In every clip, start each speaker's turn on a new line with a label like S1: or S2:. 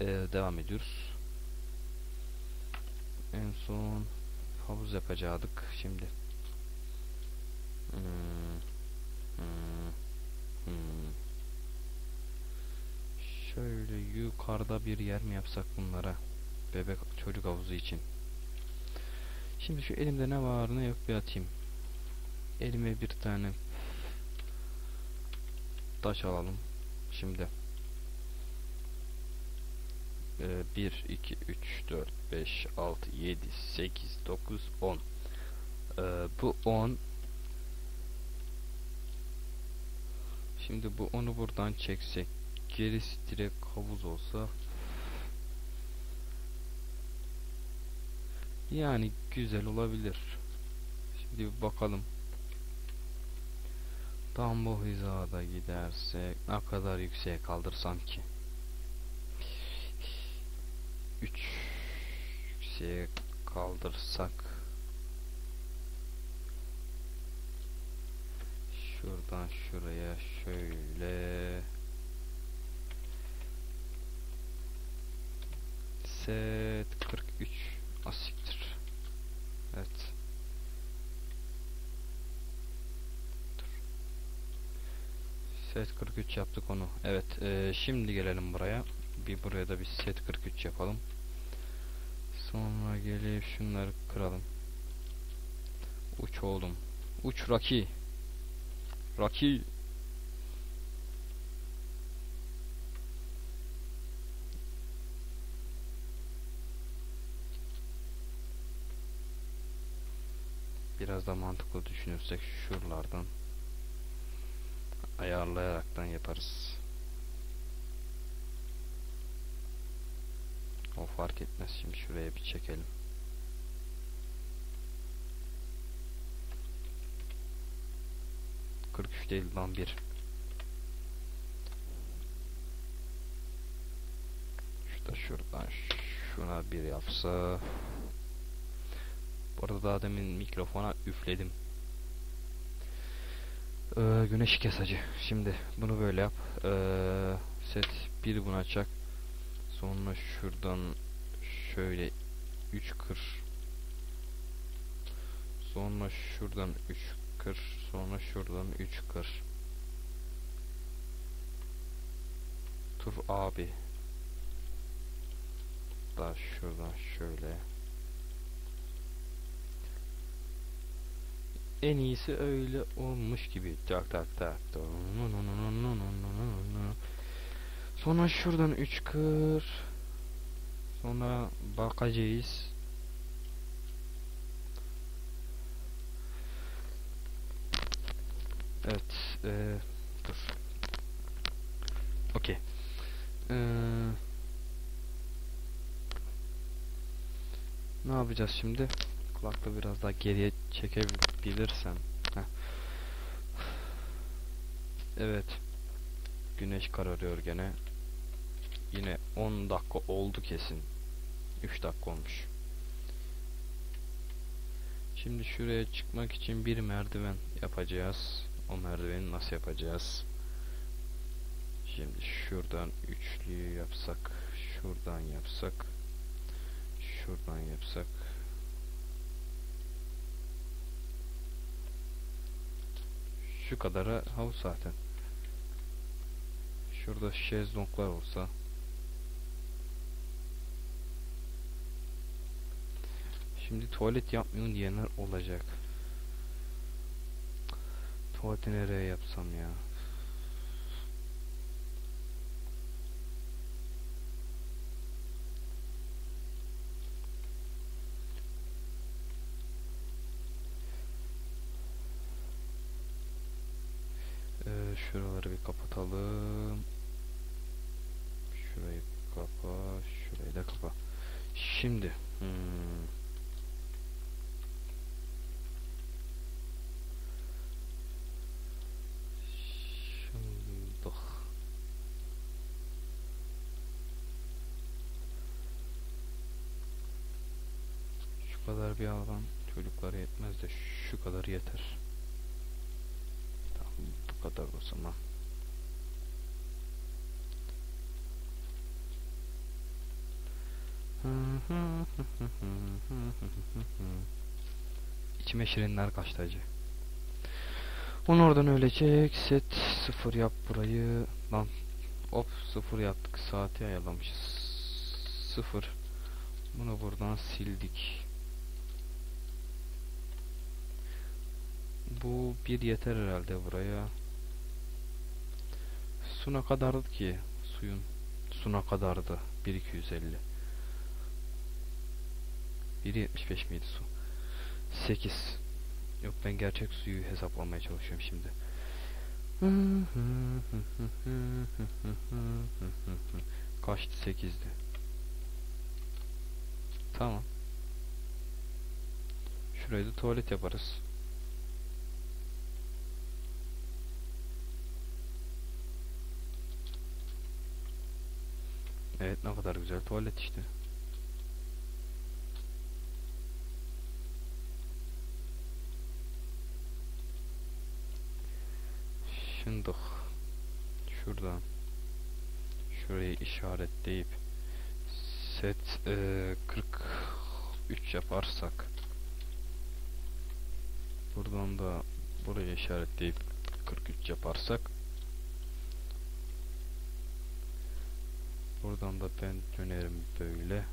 S1: e, devam ediyoruz. En son havuz yapacaktık şimdi. Hmm. Hmm. Hmm. Şöyle yukarıda bir yer mi yapsak bunlara? Bebek çocuk havuzu için. Şimdi şu elimde ne var ne yok bir atayım. Elime bir tane taş alalım. Şimdi. 1, 2, 3, 4, 5, 6, 7, 8, 9, 10. Bu 10 Şimdi bu onu buradan çeksek gerisi direkt havuz olsa yani güzel olabilir. Şimdi bir bakalım. Tam bu hizada gidersek ne kadar yükseğe kaldırsam ki? 3 şeye kaldırsak şuradan şuraya şöyle set 43 asiktir evet set 43 yaptık onu evet e, şimdi gelelim buraya bir buraya da bir set 43 yapalım Sonra gelip şunları kıralım. Uç oğlum. Uç Raki. Raki. Biraz da mantıklı düşünürsek şuralardan ayarlayaraktan yaparız. O fark etmez. Şimdi şuraya bir çekelim. Kırk üç değil lan bir. İşte şuradan şuna bir yapsa. Bu arada daha demin mikrofona üfledim. Ee, güneş kes Şimdi bunu böyle yap. Ee, set bir buna çak. Sonra şuradan şöyle 3 kır. Sonra şuradan 3 kır. Sonra şuradan 3 kır. Tur abi. Da şuradan şöyle. En iyisi öyle olmuş gibi. Tak tak tak. Sonra şuradan 3 kır. Sonra bakacağız. Evet. Ee, dur. Okey. Ee, ne yapacağız şimdi? Kulaklığı biraz daha geriye çekebilirsem. Heh. Evet. Güneş kararıyor gene. Yine 10 dakika oldu kesin. 3 dakika olmuş. Şimdi şuraya çıkmak için bir merdiven yapacağız. O merdiveni nasıl yapacağız? Şimdi şuradan üçlüyü yapsak, şuradan yapsak, şuradan yapsak. Şu kadara havuz zaten. Şurada şezlonglar olsa Şimdi tuvalet yapmıyorum diyenler olacak. Tuvaleti nereye yapsam ya? Ee, şuraları bir kapatalım. Şurayı kapa. Şurayı da kapa. Şimdi. Hmm. bir alan çocuklara yetmez de şu kadar yeter. Tamam bu kadar o zaman. İçime şirinler kaçtı acı. Onu oradan ölecek. Set sıfır yap burayı. Lan hop sıfır yaptık. Saati ayarlamışız. Sıfır. Bunu buradan sildik. Bu bir yeter herhalde buraya. Suna kadardı ki suyun. Suna kadardı. 1250. 1.75 miydi su? 8. Yok ben gerçek suyu hesaplamaya çalışıyorum şimdi. Kaçtı? 8'di. Tamam. Şurayı da tuvalet yaparız. Evet ne kadar güzel tuvalet işte. Şimdi şuradan şurayı işaretleyip set e, 43 yaparsak buradan da burayı işaretleyip 43 yaparsak Buradan da ben dönerim böyle.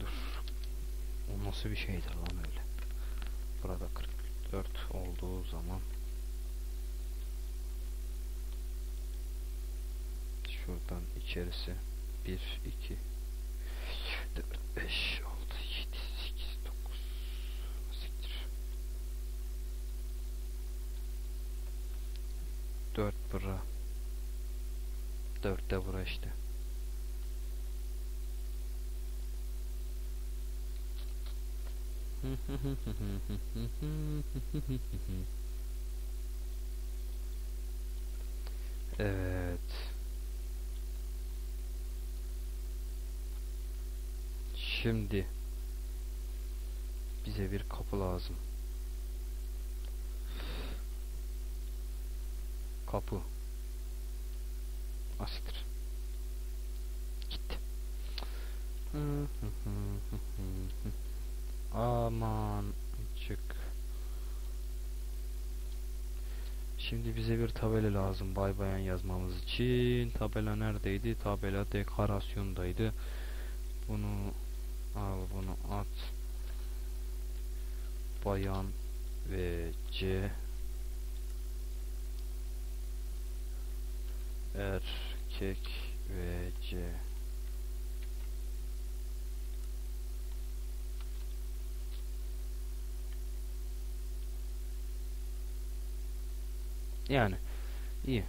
S1: Dur, nasıl bir şeydir lan öyle. Burada 44 olduğu zaman şuradan içerisi 1 2 4 bura. 4 de bura işte. evet. Şimdi bize bir kapı lazım. kapı asittir. Gitti. Aman çık. Şimdi bize bir tabela lazım bay bayan yazmamız için. Tabela neredeydi? Tabela dekorasyondaydı. Bunu al bunu at. Bayan ve C erkek ve C yani iyi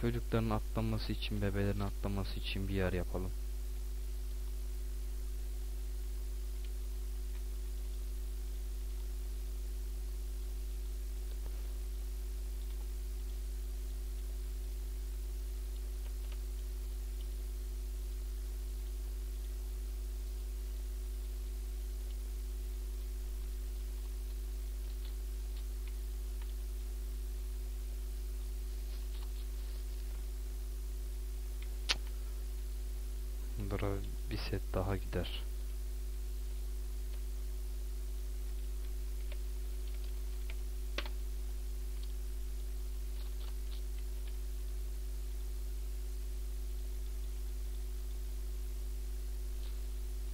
S1: çocukların atlaması için bebelerin atlaması için bir yer yapalım sonra bir set daha gider.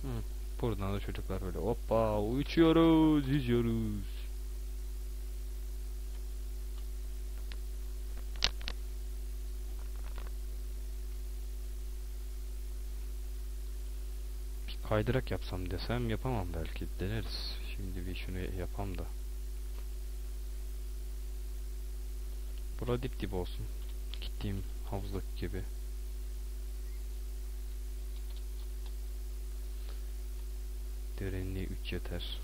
S1: Hı, buradan da çocuklar böyle hoppa uçuyoruz, yüzüyoruz. Kaydırak yapsam desem yapamam belki deneriz. Şimdi bir şunu yapam da. Bura dip dip olsun. Gittiğim havuzdaki gibi. Derinliği 3 yeter.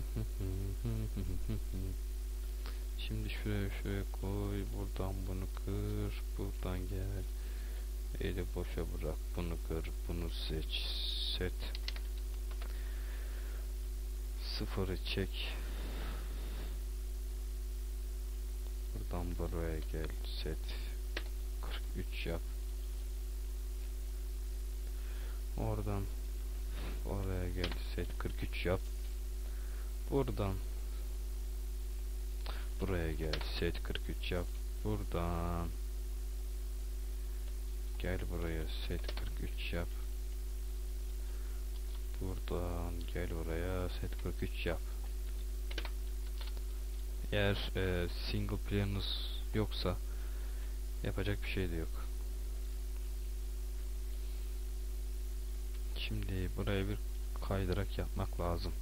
S1: Şimdi şuraya şuraya koy. Buradan bunu kır. Buradan gel. Eli boşa bırak. Bunu kır. Bunu seç. Set. Sıfırı çek. Buradan buraya gel. Set. 43 yap. Oradan oraya gel. Set 43 yap. Buradan buraya gel. Set 43 yap. Buradan gel buraya. Set 43 yap. Buradan gel buraya. Set 43 yap. Eğer e, single player'ınız yoksa yapacak bir şey de yok. Şimdi buraya bir kaydırak yapmak lazım.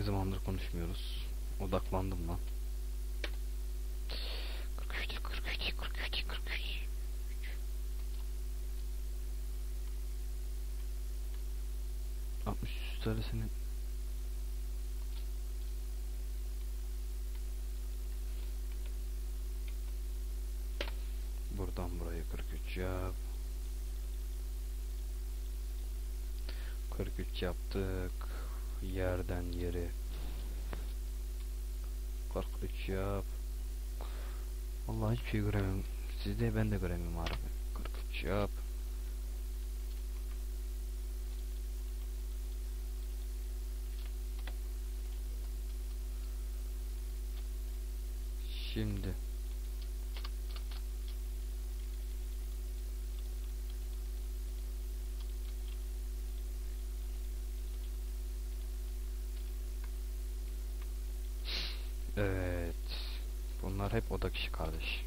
S1: ne zamandır konuşmuyoruz. Odaklandım lan. 43 43 43 43 60 tanesini Buradan buraya 43 yap. 43 yaptık yerden yere. 43 yap. Allah hiçbir şey göremiyorum. Sizde ben de göremiyorum abi. 43 yap. Bunlar hep odak kişi kardeş.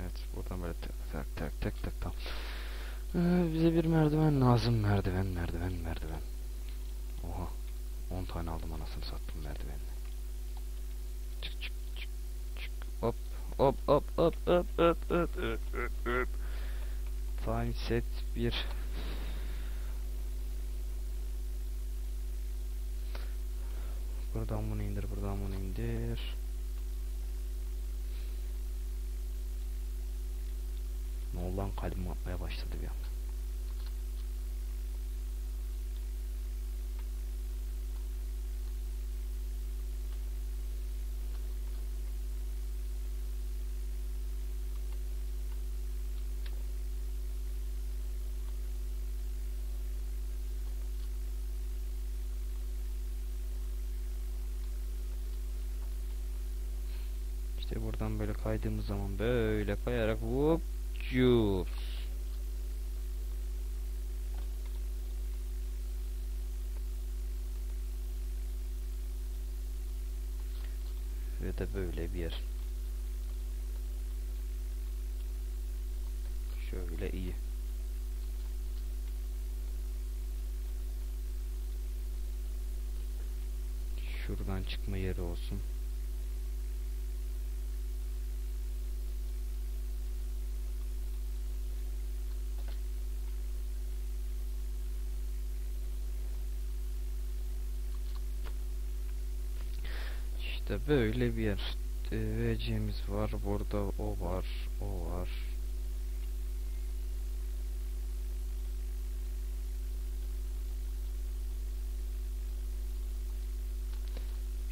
S1: Evet buradan böyle tek tek tek tek tek tam. Ee, bize bir merdiven lazım. Merdiven merdiven merdiven. Oha. 10 tane aldım anasını sattım merdivenle. Çık çık çık çık. Hop hop hop hop hop hop hop hop hop. Time set 1. Buradan bunu indir, buradan bunu indir. Ne oldu lan kalbim atmaya başladı bir anda. İşte buradan böyle kaydığımız zaman böyle kayarak hop cüp. Ve de böyle bir yer. Şöyle iyi. Şuradan çıkma yeri olsun. böyle bir yer. Vc'miz var. Burada o var. O var.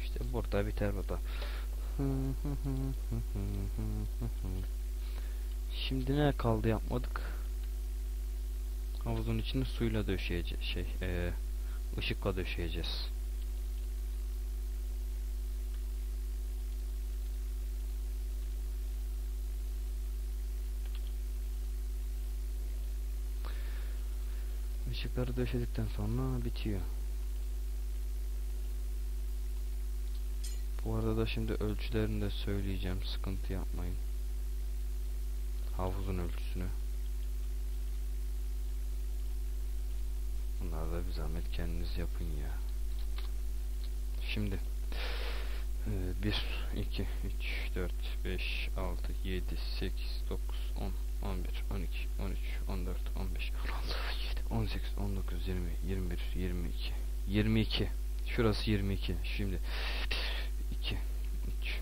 S1: İşte burada biter bu da. Şimdi ne kaldı yapmadık? Havuzun içini suyla döşeyeceğiz. Şey, ee, ışıkla döşeyeceğiz. Işıkları döşedikten sonra bitiyor. Bu arada da şimdi ölçülerini de söyleyeceğim. Sıkıntı yapmayın. Havuzun ölçüsünü. Bunlar da bir zahmet kendiniz yapın ya. Şimdi 1, 2, 3, 4, 5, 6, 7, 8, 9, 10, 11, 12, 13, 14, 18, 19, 20, 21, 22. 22. Şurası 22. Şimdi 2, 3,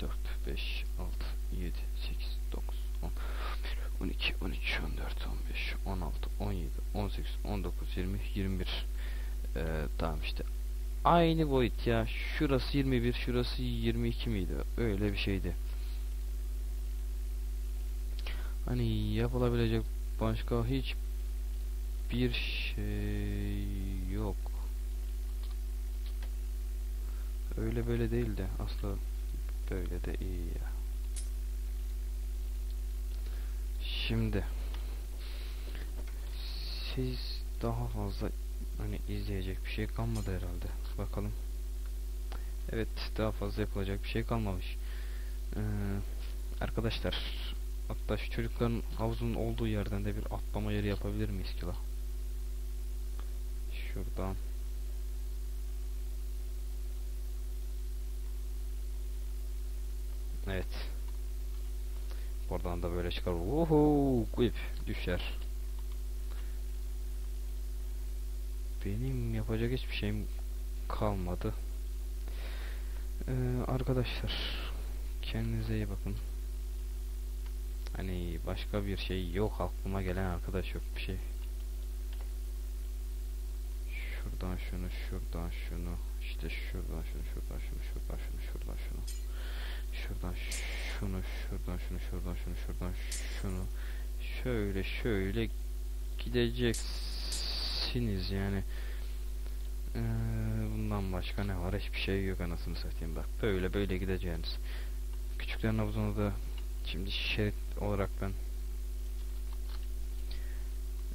S1: 4, 5, 6, 7, 8, 9, 10, 11, 12, 13, 14, 15, 16, 17, 18, 19, 20, 21. Ee, tamam işte. Aynı boyut ya. Şurası 21, şurası 22 miydi? Öyle bir şeydi. Hani yapılabilecek başka hiç bir şey yok. Öyle böyle değil de asla böyle de iyi ya. Şimdi siz daha fazla hani izleyecek bir şey kalmadı herhalde. Bakalım. Evet daha fazla yapılacak bir şey kalmamış. Ee, arkadaşlar hatta şu çocukların havuzun olduğu yerden de bir atlama yeri yapabilir miyiz ki la? Şuradan. Evet. Buradan da böyle çıkar. Oho, ip düşer. Benim yapacak hiçbir şeyim kalmadı. Ee, arkadaşlar kendinize iyi bakın. Hani başka bir şey yok aklıma gelen arkadaş yok bir şey şuradan şunu, şuradan şunu, işte şuradan şunu, şuradan şunu, şuradan şunu, şuradan şunu, şuradan şunu, şuradan şunu, şuradan şunu, şuradan şunu, şöyle şöyle gideceksiniz yani. Ee, bundan başka ne var? Hiçbir şey yok anasını satayım bak. Böyle böyle gideceğiniz. Küçüklerin havuzunu da şimdi şerit olarak ben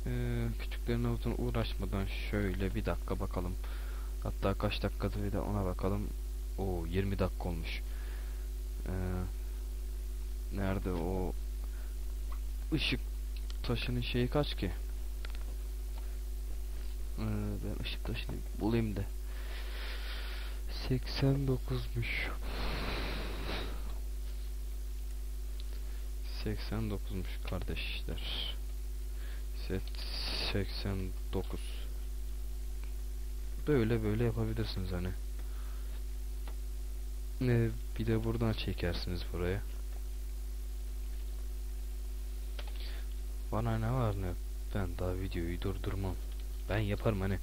S1: ee, küçüklerin uzun uğraşmadan şöyle bir dakika bakalım. Hatta kaç dakikadır bir de ona bakalım. O 20 dakika olmuş. Ee, nerede o ışık taşının şeyi kaç ki? Ee, ben ışık taşını bulayım da. 89'muş. 89'muş kardeşler set 89 böyle böyle yapabilirsiniz hani ne bir de buradan çekersiniz buraya bana ne var ne ben daha videoyu durdurmam ben yaparım hani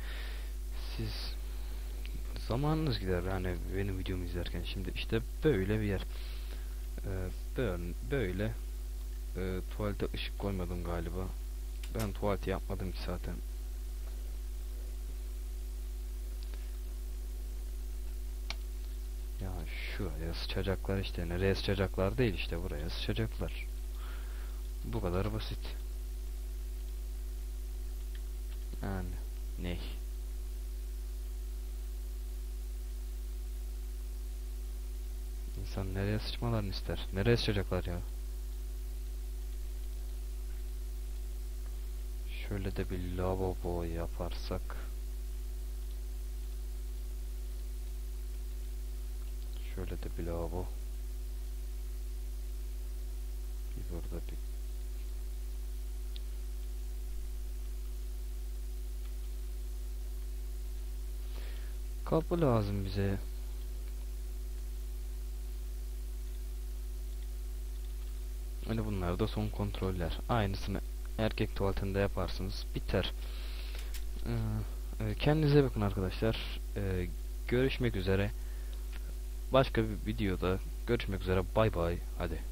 S1: siz zamanınız gider hani benim videomu izlerken şimdi işte böyle bir yer ee, böyle, böyle e, tuvalete ışık koymadım galiba ben tuvalet yapmadım ki zaten. Ya şuraya sıçacaklar işte. Nereye sıçacaklar değil işte. Buraya sıçacaklar. Bu kadar basit. Yani ne? İnsan nereye sıçmalarını ister? Nereye sıçacaklar ya? Şöyle de bir lavabo yaparsak. Şöyle de bir lavabo. Bir burada bir Kapı lazım bize. Hani bunlar da son kontroller. Aynısını erkek tuvaletinde yaparsınız. Biter. Ee, e, kendinize bakın arkadaşlar. Ee, görüşmek üzere. Başka bir videoda görüşmek üzere. Bay bay. Hadi.